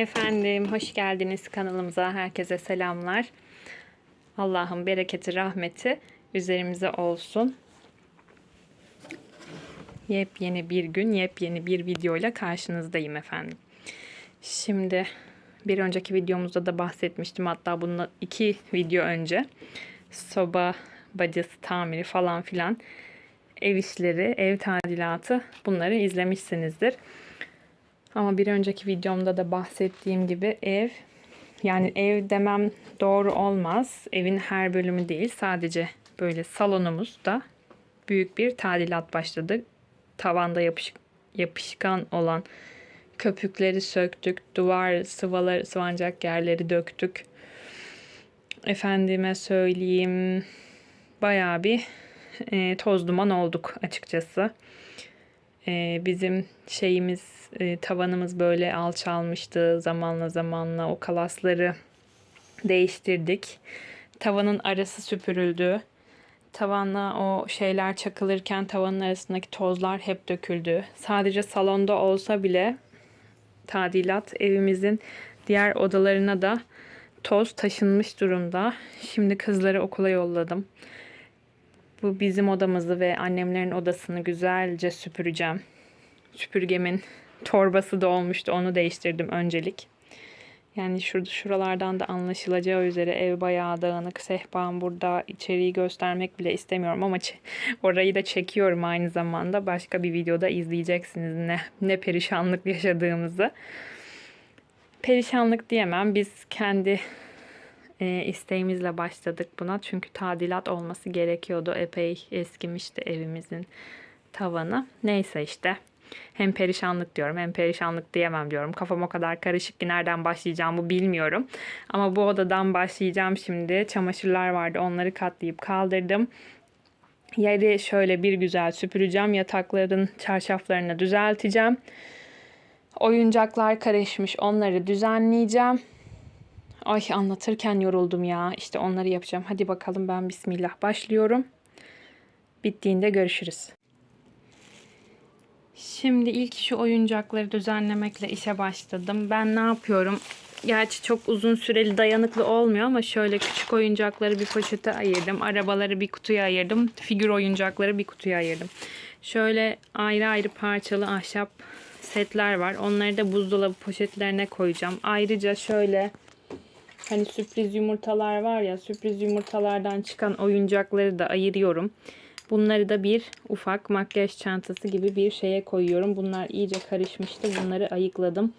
Efendim hoş geldiniz kanalımıza. Herkese selamlar. Allah'ın bereketi, rahmeti üzerimize olsun. Yepyeni bir gün, yepyeni bir videoyla karşınızdayım efendim. Şimdi bir önceki videomuzda da bahsetmiştim. Hatta bundan iki video önce soba bacası tamiri falan filan ev işleri, ev tadilatı bunları izlemişsinizdir. Ama bir önceki videomda da bahsettiğim gibi ev yani ev demem doğru olmaz. Evin her bölümü değil. Sadece böyle salonumuzda büyük bir tadilat başladı. Tavanda yapışık, yapışkan olan köpükleri söktük. Duvar sıvaları, sıvancak yerleri döktük. Efendime söyleyeyim bayağı bir e, toz duman olduk açıkçası. E, bizim şeyimiz e, tavanımız böyle alçalmıştı zamanla zamanla o kalasları değiştirdik. Tavanın arası süpürüldü. Tavanla o şeyler çakılırken tavanın arasındaki tozlar hep döküldü. Sadece salonda olsa bile tadilat evimizin diğer odalarına da toz taşınmış durumda. Şimdi kızları okula yolladım. Bu bizim odamızı ve annemlerin odasını güzelce süpüreceğim. Süpürgemin torbası da olmuştu. Onu değiştirdim öncelik. Yani şurada şuralardan da anlaşılacağı üzere ev bayağı dağınık. Sehpam burada içeriği göstermek bile istemiyorum ama orayı da çekiyorum aynı zamanda. Başka bir videoda izleyeceksiniz ne ne perişanlık yaşadığımızı. Perişanlık diyemem. Biz kendi e, isteğimizle başladık buna. Çünkü tadilat olması gerekiyordu. Epey eskimişti evimizin tavanı. Neyse işte. Hem perişanlık diyorum hem perişanlık diyemem diyorum. Kafam o kadar karışık ki nereden başlayacağımı bilmiyorum. Ama bu odadan başlayacağım şimdi. Çamaşırlar vardı onları katlayıp kaldırdım. Yeri şöyle bir güzel süpüreceğim. Yatakların çarşaflarını düzelteceğim. Oyuncaklar karışmış onları düzenleyeceğim. Ay anlatırken yoruldum ya. İşte onları yapacağım. Hadi bakalım ben bismillah başlıyorum. Bittiğinde görüşürüz. Şimdi ilk şu oyuncakları düzenlemekle işe başladım. Ben ne yapıyorum? Gerçi çok uzun süreli dayanıklı olmuyor ama şöyle küçük oyuncakları bir poşete ayırdım. Arabaları bir kutuya ayırdım. Figür oyuncakları bir kutuya ayırdım. Şöyle ayrı ayrı parçalı ahşap setler var. Onları da buzdolabı poşetlerine koyacağım. Ayrıca şöyle hani sürpriz yumurtalar var ya sürpriz yumurtalardan çıkan oyuncakları da ayırıyorum. Bunları da bir ufak makyaj çantası gibi bir şeye koyuyorum. Bunlar iyice karışmıştı. Bunları ayıkladım.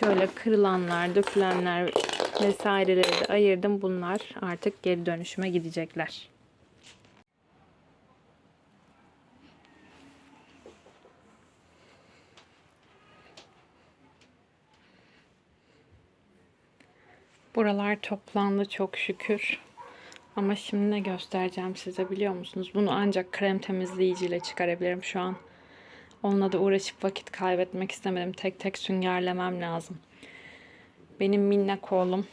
Şöyle kırılanlar, dökülenler vesaireleri de ayırdım. Bunlar artık geri dönüşüme gidecekler. Buralar toplandı çok şükür. Ama şimdi ne göstereceğim size biliyor musunuz? Bunu ancak krem temizleyiciyle çıkarabilirim şu an. Onunla da uğraşıp vakit kaybetmek istemedim. Tek tek süngerlemem lazım. Benim minnak oğlum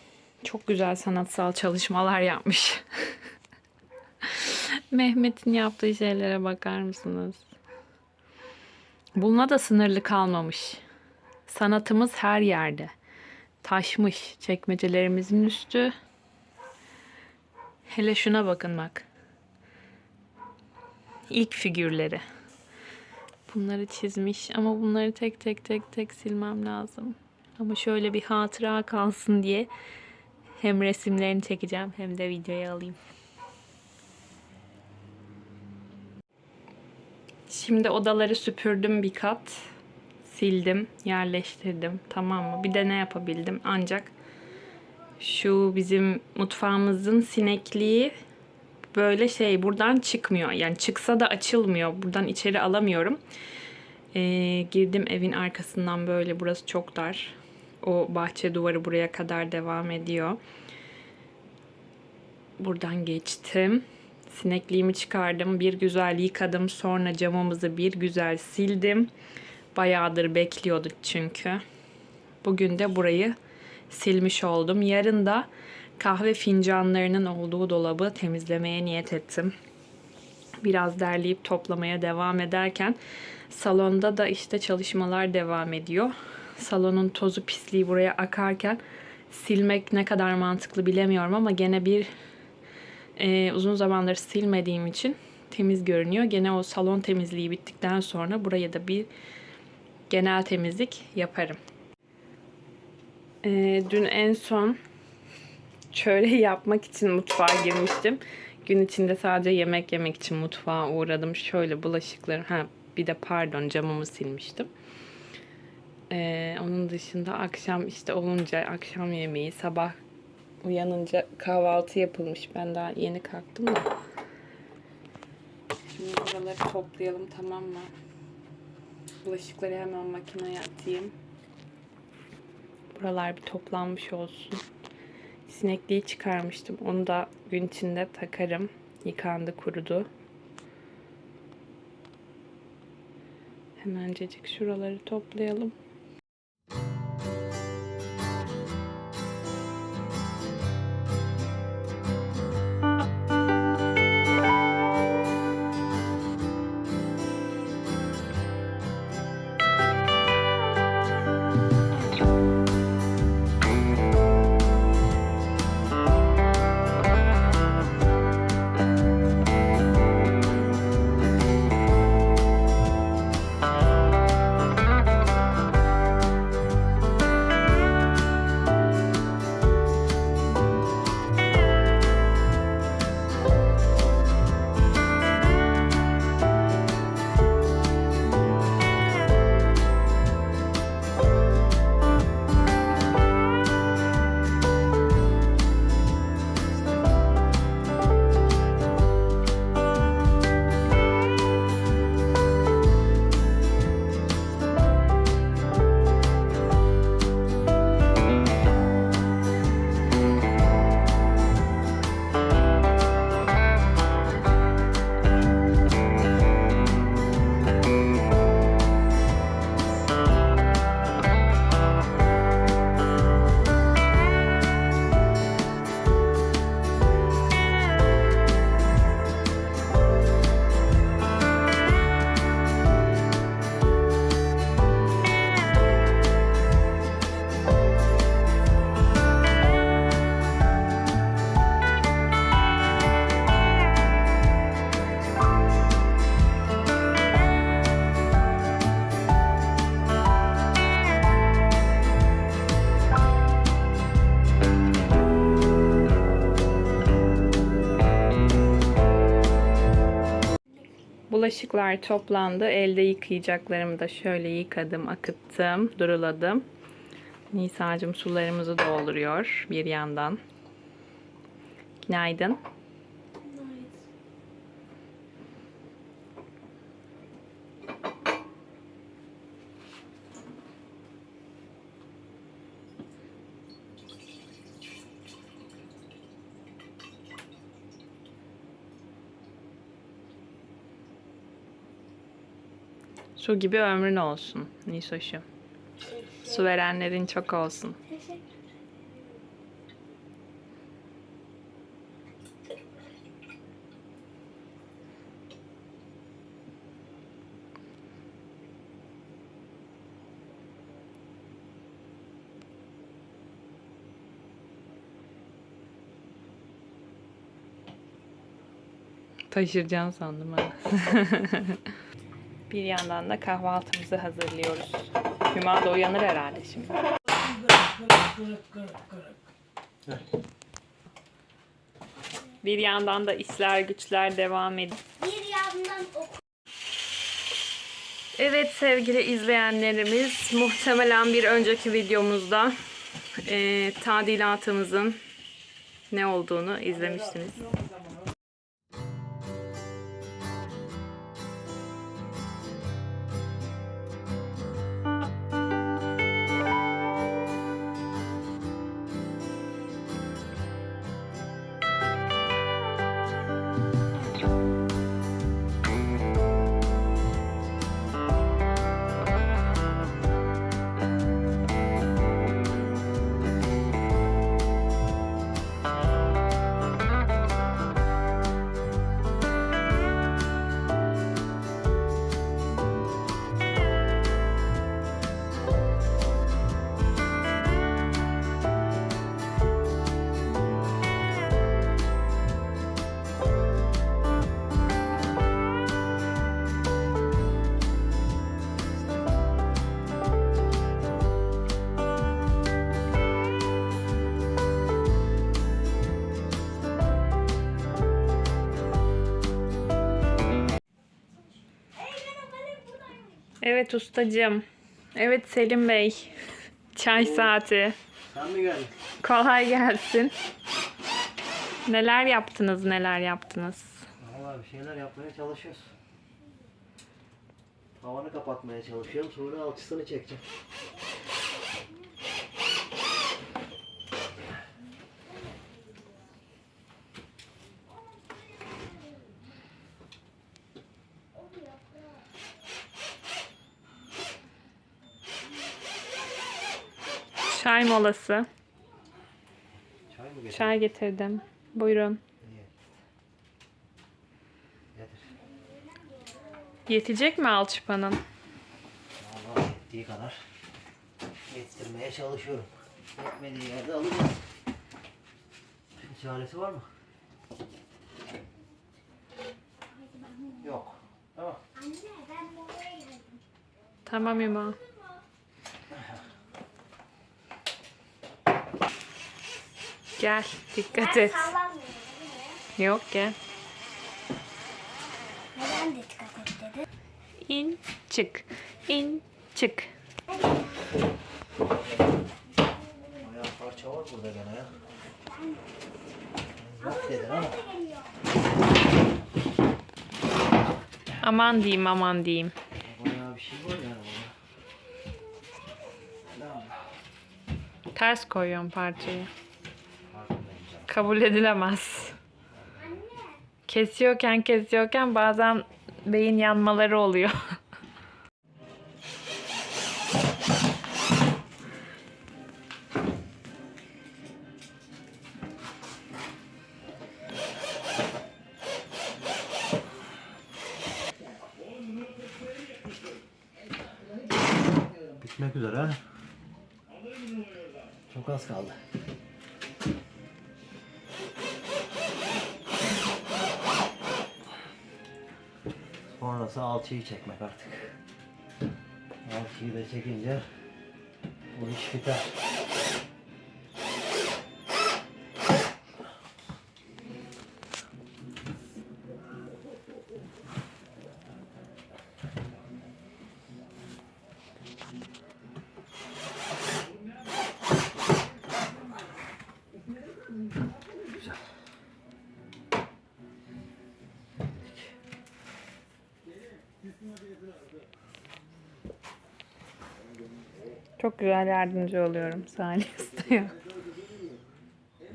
çok güzel sanatsal çalışmalar yapmış. Mehmet'in yaptığı şeylere bakar mısınız? Bununla da sınırlı kalmamış. Sanatımız her yerde. Taşmış çekmecelerimizin üstü. Hele şuna bakın bak. İlk figürleri. Bunları çizmiş ama bunları tek tek tek tek silmem lazım. Ama şöyle bir hatıra kalsın diye hem resimlerini çekeceğim hem de videoya alayım. Şimdi odaları süpürdüm bir kat. Sildim, yerleştirdim. Tamam mı? Bir de ne yapabildim? Ancak şu bizim mutfağımızın sinekliği böyle şey buradan çıkmıyor. Yani çıksa da açılmıyor. Buradan içeri alamıyorum. Ee, girdim evin arkasından böyle burası çok dar. O bahçe duvarı buraya kadar devam ediyor. Buradan geçtim. Sinekliğimi çıkardım. Bir güzel yıkadım. Sonra camımızı bir güzel sildim. Bayağıdır bekliyordu çünkü. Bugün de burayı silmiş oldum. Yarın da kahve fincanlarının olduğu dolabı temizlemeye niyet ettim. Biraz derleyip toplamaya devam ederken salonda da işte çalışmalar devam ediyor. salonun tozu pisliği buraya akarken silmek ne kadar mantıklı bilemiyorum ama gene bir e, uzun zamandır silmediğim için temiz görünüyor. Gene o salon temizliği bittikten sonra buraya da bir genel temizlik yaparım. E, dün en son çöreği yapmak için mutfağa girmiştim. Gün içinde sadece yemek yemek için mutfağa uğradım. Şöyle bulaşıklarım, ha bir de pardon camımı silmiştim. Ee, onun dışında akşam işte olunca akşam yemeği, sabah uyanınca kahvaltı yapılmış. Ben daha yeni kalktım da. Şimdi buraları toplayalım tamam mı? Bulaşıkları hemen makineye atayım. Buralar bir toplanmış olsun. Sinekliği çıkarmıştım. Onu da gün içinde takarım. Yıkandı, kurudu. Hemencecik şuraları toplayalım. Bulaşıklar toplandı. Elde yıkayacaklarımı da şöyle yıkadım, akıttım, duruladım. Nisa'cığım sularımızı dolduruyor bir yandan. Günaydın. Su gibi ömrün olsun Nisoş'um. Su verenlerin çok olsun. Taşıracaksın sandım ha. Bir yandan da kahvaltımızı hazırlıyoruz. Hüma da uyanır herhalde şimdi. Bir yandan da işler güçler devam ediyor. Bir yandan. Evet sevgili izleyenlerimiz muhtemelen bir önceki videomuzda eee, tadilatımızın ne olduğunu izlemiştiniz. Evet ustacığım. Evet Selim Bey. Çay saati. Sen mi geldin? Kolay gelsin. Neler yaptınız, neler yaptınız? Valla bir şeyler yapmaya çalışıyoruz. Havanı kapatmaya çalışıyorum. Sonra alçısını çekeceğim. Çay molası. Çay mı getirdin? Çay getirdim. Buyurun. Yetecek mi alçıpanın? Valla yettiği kadar yettirmeye çalışıyorum. Yetmediği yerde alacağız. Bir çaresi var mı? Yok. Tamam. Anne ben buraya geldim. Tamam İma. Gel, dikkat Ben et. sallanmıyorum değil mi? Yok gel. Neden de dikkat et dedi. İn, çık. İn, çık. Bayağı parça var burada gene ya. Yok dedin ama. Aman diyeyim, aman diyeyim. Bayağı bir şey var yani burada. Tamam. Ters koyuyorum parçayı. Kabul edilemez. Kesiyorken kesiyorken bazen beyin yanmaları oluyor. Bitmek üzere ha. Çok az kaldı. Sonrası alçıyı çekmek artık. Alçıyı da çekince bu iş biter. Çok güzel yardımcı oluyorum Salih Usta'ya.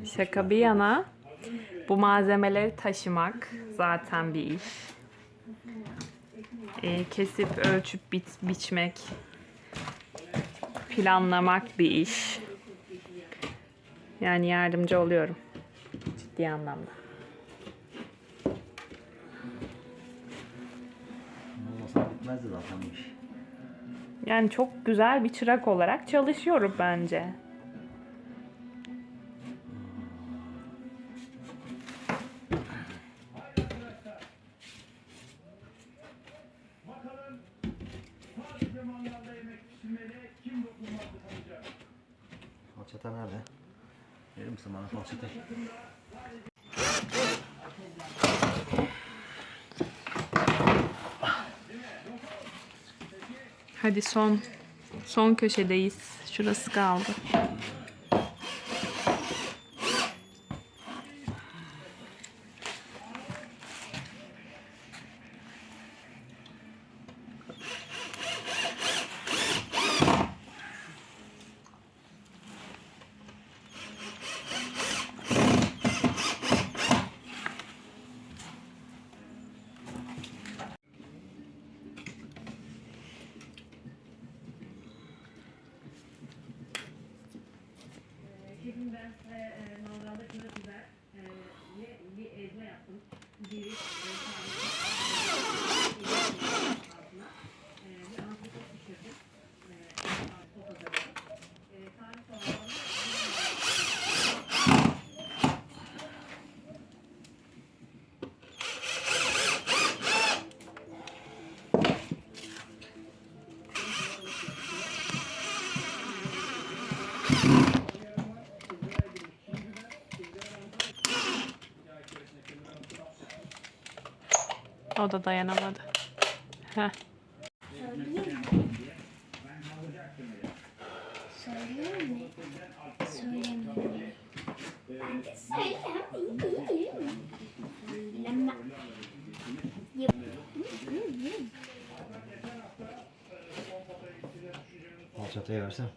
Şaka bir yana bu malzemeleri taşımak zaten bir iş. Ee, kesip ölçüp bit, biçmek, planlamak bir iş. Yani yardımcı oluyorum ciddi anlamda. Olmasa bitmezdi zaten bu iş. Yani çok güzel bir çırak olarak çalışıyorum bence. Hadi son son köşedeyiz. Şurası kaldı. Şefim ben e, mangalda kına biber e, bir ezme yaptım. Bir e, O da dayanamadı. Heh. Söyleyeyim mi? Söyleyeyim mi? Söylemiyorum. Söyleme. Al çatayı versene.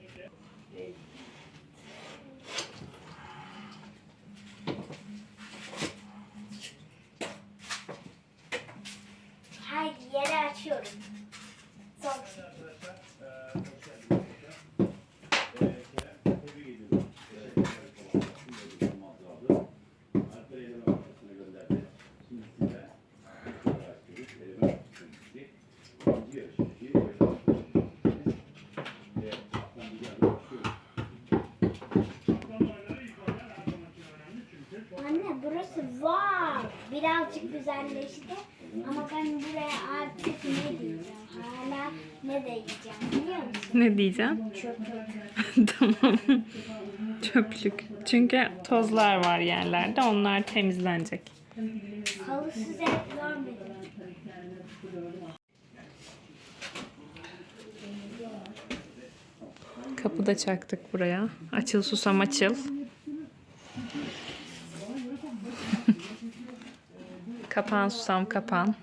Son. Anne burası var. Birazcık güzelleşti. Ama ben buraya artık ne diyeceğim? Hala ne diyeceğim biliyor musun? Ne diyeceğim? Tamam. Çöplük. Çünkü tozlar var yerlerde. Onlar temizlenecek. Görmedim. Kapı da çaktık buraya. Açıl susam açıl. kapan susam kapan.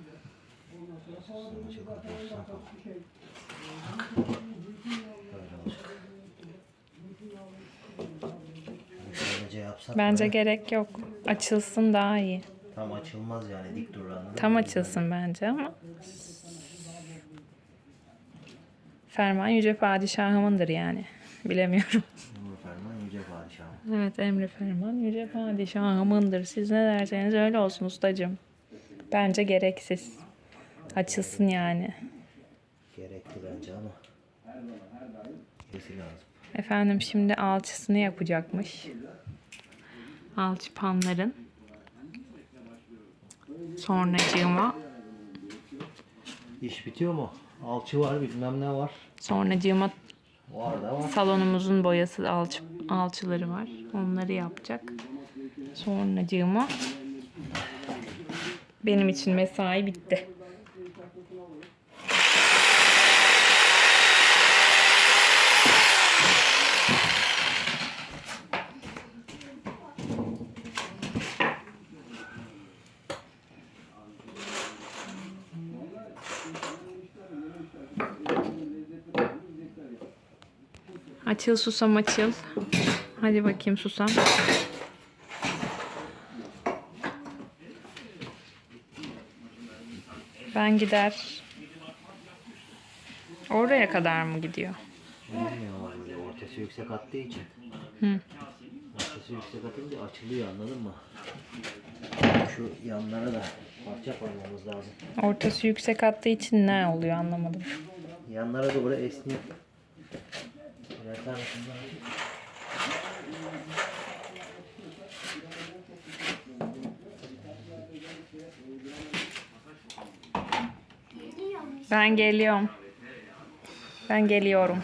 Bence böyle gerek yok. Açılsın daha iyi. tam açılmaz yani dik durur anladın Tam mı? açılsın bence ama. Ferman yüce padişahımındır yani. Bilemiyorum. Umur Ferman Yüce Padişahım. Evet emri ferman yüce padişahımındır. Siz ne derseniz öyle olsun ustacığım. Bence gereksiz. Açılsın yani. Gerekli bence ama. Kesi lazım. Efendim şimdi alçısını yapacakmış. Alçıpanların. Sonracığıma. İş bitiyor mu? Alçı var bilmem ne var. Sonracığıma Var da var. salonumuzun boyası alçı, alçıları var. Onları yapacak. Sonracığıma. Benim için mesai bitti. Açıl susam açıl. Hadi bakayım susam. Ben gider. Oraya kadar mı gidiyor? Bilmiyorum. Ortası yüksek attığı için. Hı. Ortası yüksek atınca açılıyor anladın mı? Şu yanlara da parça koymamız lazım. Ortası yüksek attığı için ne oluyor anlamadım. Yanlara doğru esniyor. Ben geliyorum. Ben geliyorum.